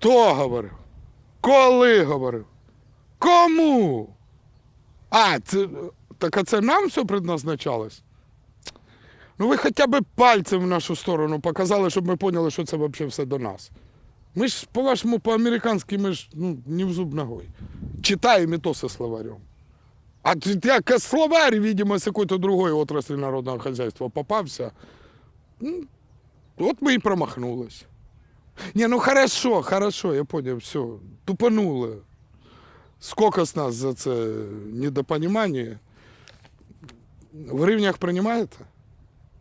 Хто говорив? Коли говорив? Кому? А, це, так а це нам все предназначалось? Ну ви хоча б пальцем в нашу сторону показали, щоб ми поняли, що це взагалі все до нас. Ми ж, по-вашому, по-американськи, ми ж ну, не в зуб ногой. Читаем и то со словарем. А т- я словарь, видимо, с какой-то другой отрасли народного хозяйства попався. Ну, от ми і промахнулись. Не, ну хорошо, хорошо, я понял, все. Тупанули. Сколько с нас за це недопонімання? В гривнях приймаєте?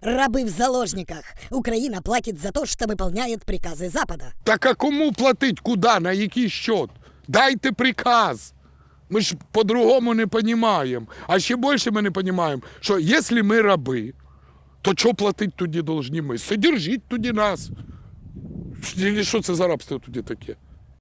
Рабы в заложниках. Украина платит за то, что выполняет приказы Запада. Так а кому платить? Куди? На який счет? Дайте приказ. Ми ж по-другому не розуміємо. А ще більше ми не розуміємо, що якщо ми раби, то що платити тоді повинні ми? Содержіть тоді нас. Чи що це за рабство тоді таке?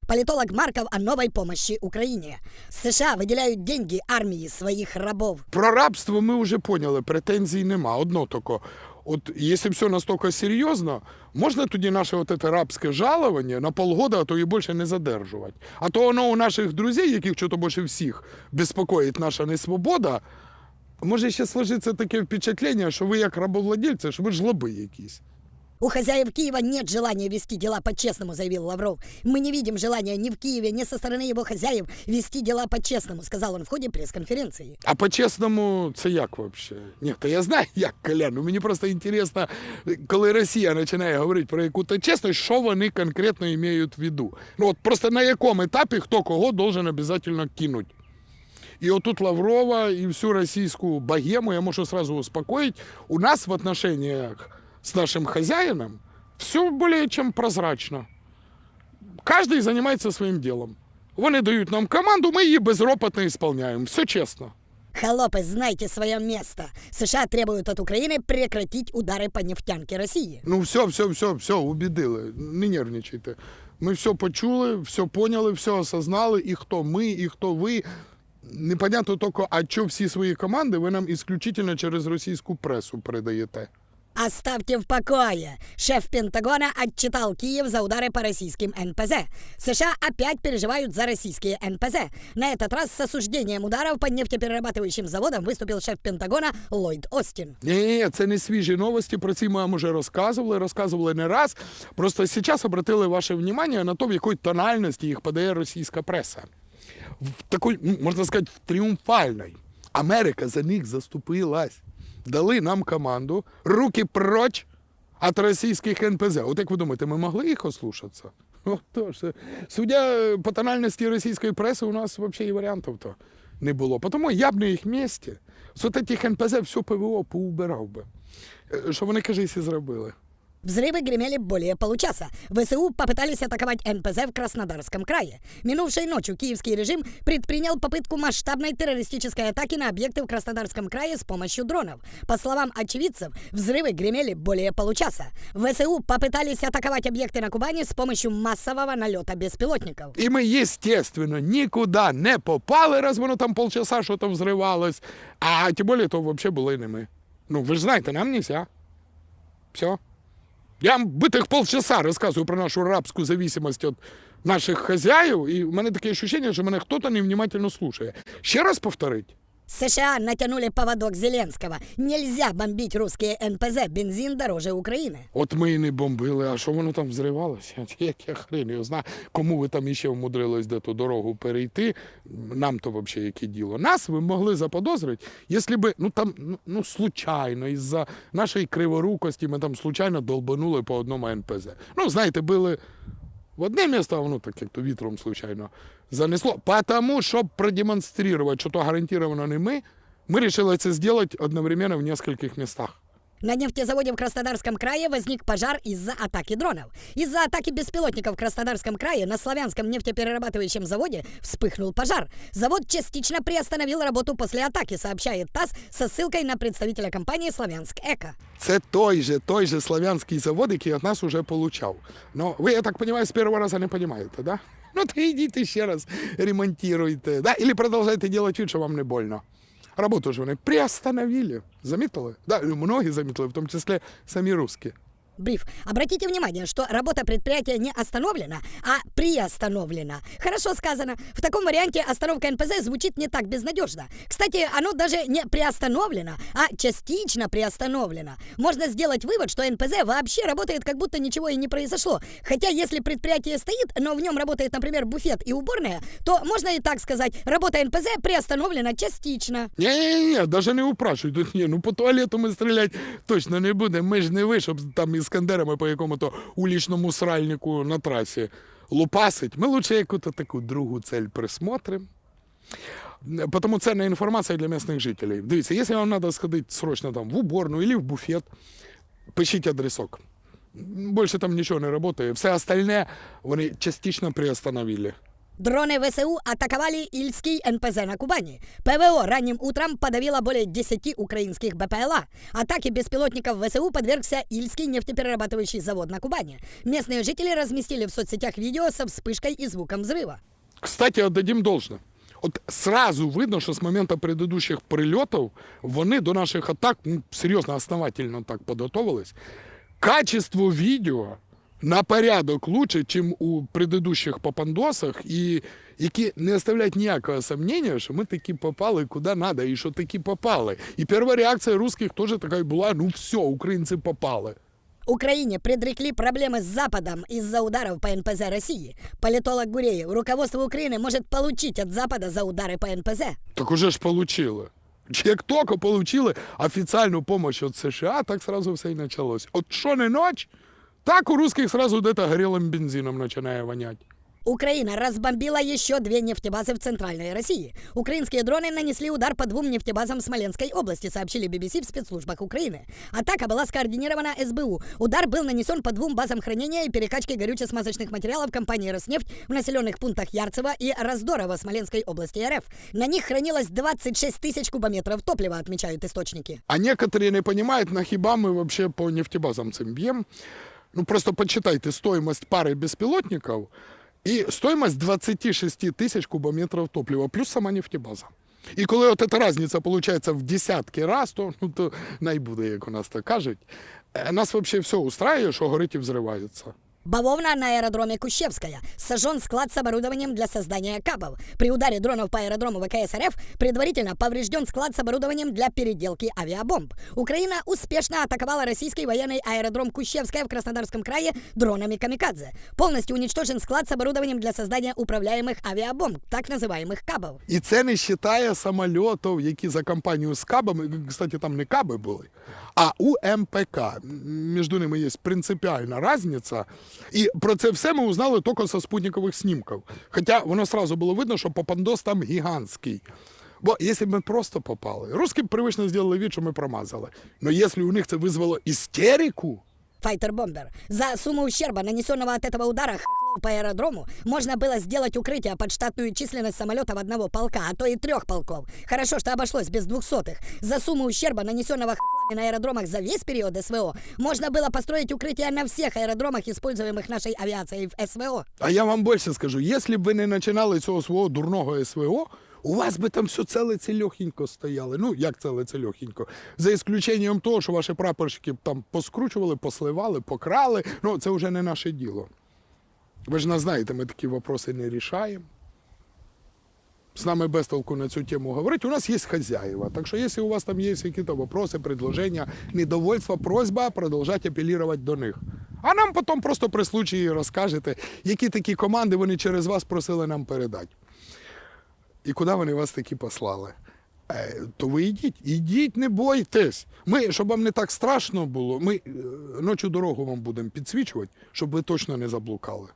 Политолог Марков о новой помощи Украине. США выделяют деньги армии своих рабов. Про рабство ми вже поняли, претензій нема. Одно тако. От якщо все настільки серйозно, можна тоді наше от це рабське жалування на полгода, а то і більше не задержувати. А то воно у наших друзів, яких чого більше всіх безпокоїть наша несвобода, може ще сложиться таке впечатлення, що ви як рабовладельці, що ви жлоби якісь. У хозяев Киева нет желания вести дела по-честному, заявил Лавров. Мы не видим желания ни в Киеве, ни со стороны его хозяев вести дела по-честному, сказал он в ходе пресс-конференции. А по-чесному, це як взагалі? Ні, то я знаю, як Колян. Ну, мені просто інтересно, коли Росія починає говорити про яку-то чесність, що вони конкретно мають в виду. Ну от просто на якому етапі хто кого должен обов'язково кинути. І отут Лаврова і всю російську богему я можу сразу успокоить. У нас в отношениях с нашим хозяином все более чем прозрачно. Каждый занимается своим делом. Вони дають нам команду, ми її безропотно исполняем. Все чесно. Холопы, знайте свое место. США требуют от Украины прекратить удары по нефтянке России. Ну, все, все, все, все, убедили. Не нервничайте. Ми все почули, все поняли, все осознали, і хто ми, і хто ви. Непонятно тільки, а що всі свої команди ви нам исключительно через російську пресу передаєте. Оставьте в покое. Шеф Пентагона отчитал Киев за удары по российским НПЗ. США опять переживают за российские НПЗ. На этот раз с осуждением ударов по нефтеперерабатывающим заводам выступил шеф Пентагона Ллойд Остин. Ні, ні, це не свіжі новості. Про ці ми вам уже розказували, розказували не раз. Просто зараз обратили ваше внимание на те, в якій тональності їх подає російська преса. В такій, ну, можна сказати, в тріумфальній. Америка за них заступилась. Дали нам команду руки проч від російських НПЗ. От як ви думаєте, ми могли їх ослушатися? Отож, судя по тональності російської преси, у нас взагалі і варіантів то не було. Тому я б на їх місці з от этих НПЗ все ПВО поубирав би. Е, Що вони, кажись, і зробили. Взрывы гремели более получаса. ВСУ попытались атаковать НПЗ в Краснодарском крае. Минувшей ночью киевский режим предпринял попытку масштабной террористической атаки на объекты в Краснодарском крае с помощью дронов. По словам очевидцев, взрывы гремели более получаса. ВСУ попытались атаковать объекты на Кубани с помощью массового налета беспилотников. І ми, естественно, нікуди не попали, раз воно там полчаса що то взривалось. А тим більше, то взагалі були не ми. Ну, ви ж знаєте, нам нельзя. Все. Я вам битих полчаса розказую про нашу рабську зависимость від наших хазяїв, і в мене таке відчуття, що мене хтось невнимательно слухає. Ще раз повторить. США натянули поводок Зеленского. Нельзя бомбить русские НПЗ, бензин дороже Украины. От ми і не бомбили, а що воно там взривалося? Як я хрен його знаю. Кому ви там іще вмудрились де ту дорогу перейти, нам то взагалі яке діло. Нас ви могли заподозрити, якщо б, ну там, ну, ну случайно, із-за нашої криворукості ми там случайно долбанули по одному НПЗ. Ну, знаєте, били в одне місто, а воно так як то вітром случайно занесло. Потому, щоб продемонструвати, що то гарантовано не ми, ми вирішили це зробити одновременно в нескольких містах. На нефтезаводе в Краснодарском крае возник пожар из-за атаки дронов. Из-за атаки беспилотников в Краснодарском крае на Славянском нефтеперерабатывающем заводе вспыхнул пожар. Завод частично приостановил работу после атаки, сообщает ТАСС со ссылкой на представителя компании «Славянск Эко». Це той же, той же славянський завод, який від нас вже получав. Ну, ви, я так розумію, з першого разу не розумієте, да? Ну, то йдіть ще раз, ремонтуйте, да? Или продовжуйте робити вид, що вам не больно. Работу ж вони приостановили. Замітили? Да, многі замітили, в тому числі самі русські. Бриф. Обратите внимание, что работа предприятия не остановлена, а приостановлена. Хорошо сказано. В таком варианте остановка НПЗ звучит не так безнадежно. Кстати, оно даже не приостановлено, а частично приостановлено. Можно сделать вывод, что НПЗ вообще работает, как будто ничего и не произошло. Хотя, если предприятие стоит, но в нем работает, например, буфет и уборная, то можно и так сказать, работа НПЗ приостановлена частично. Ні-ні-ні, навіть не упрашуй. Тут ні, ну по туалету ми стріляти точно не будемо. Ми ж не ви, щоб там іскандерами по якому-то улічному сральнику на трасі лупасить. Ми лучше якусь таку другу цель присмотрим. Потому ценная информация для местных жителей. Дивіться, если вам надо сходить срочно там в уборную или в буфет, пишіть адресок. Больше там ничего не работает. Все остальне вони частично приостановили. Дроны ВСУ атаковали Ильский НПЗ на Кубани. ПВО ранним утром подавило более 10 украинских БПЛА. Атаке беспилотников ВСУ подвергся Ильский нефтеперерабатывающий завод на Кубани. Местные жители разместили в соцсетях видео со вспышкой и звуком взрыва. Кстати, отдадим должное. От сразу видно, що з моменту предыдущих прильотів вони до наших атак ну, серйозно основательно так підготовились. Качество відео на порядок лучше, ніж у предыдущих попандосах, і які не оставляють ніякого сомнення, що ми таки попали куди треба, і що таки попали. І перша реакція русських теж така була: ну все, українці попали. Украине предрекли проблемы с Западом из-за ударов по НПЗ России. Политолог Гуреев, руководство Украины может получить от Запада за удары по НПЗ. Так уже ж получили. Як тільки получили офіційну помощь від США, так сразу все і почалось. От що не ночь, так у русских сразу где-то горелым бензином починає вонять. Украина разбомбила еще две нефтебазы в Центральной России. Украинские дроны нанесли удар по двум нефтебазам Смоленской области, сообщили BBC в спецслужбах Украины. Атака была скоординирована СБУ. Удар был нанесен по двум базам хранения и перекачки горюче-смазочных материалов компании «Роснефть» в населенных пунктах Ярцево и Раздорово Смоленской области РФ. На них хранилось 26 тысяч кубометров топлива, отмечают источники. А некоторые не понимают, нахіба ми вообще по нефтебазам цим б'ємо. Ну просто почитайте стоимость пары беспилотников и стоимость 26 тысяч кубометров топлива, плюс сама нефтебаза. І коли от ця різниця виходить в десятки раз, то, ну, то найбуде, як у нас так кажуть. Нас взагалі все устраює, що горить і взривається. Бавовна на аэродроме Кущевская. Сожжен склад с оборудованием для создания кабов. При ударе дронов по аэродрому ВКС РФ предварительно поврежден склад с оборудованием для переделки авиабомб. Украина успешно атаковала российский военный аэродром Кущевская в Краснодарском крае дронами «Камикадзе». Полностью уничтожен склад с оборудованием для создания управляемых авиабомб, так называемых кабов. І це не вважає самольотів, які за компанію з кабами, кстати, там не каби були, а УМПК. Між ними є принципіальна різниця. і про це все ми узнали тільки зі спутникових снімків. Хоча воно одразу було видно, що попандос там гігантський. Бо якщо б ми просто попали, русські привично зробили від, що ми промазали. Але якщо у них це визвало істерику, Файтер-бомбер. За сумму ущерба, нанесенного от этого удара хохлов по аэродрому, можно было сделать укрытие под штатную численность самолетов одного полка, а то и трех полков. Хорошо, что обошлось без двухсотых. За сумму ущерба, нанесенного хохлами на аэродромах за весь период СВО, можно было построить укрытие на всех аэродромах, используемых нашей авиацией в СВО. А я вам більше скажу, якщо б ви не починали цього свого дурного СВО, у вас би там все целе цільохінько стояли. Ну, як целе цільохінько? За ісключенням того, що ваші прапорщики там поскручували, посливали, покрали. Ну, це вже не наше діло. Ви ж нас знаєте, ми такі вопроси не рішаємо. З нами без толку на цю тему говорить. У нас є хозяева. Так що, якщо у вас там є якісь вопроси, предложения, недовольства, просьба продовжать апеллировать до них. А нам потім просто при случаї розкажете, які такі команди вони через вас просили нам передати. І куди вони вас такі послали. Е, то ви йдіть, ідіть, не бойтесь. Ми, щоб вам не так страшно було, ми е, ночу дорогу вам будемо підсвічувати, щоб ви точно не заблукали.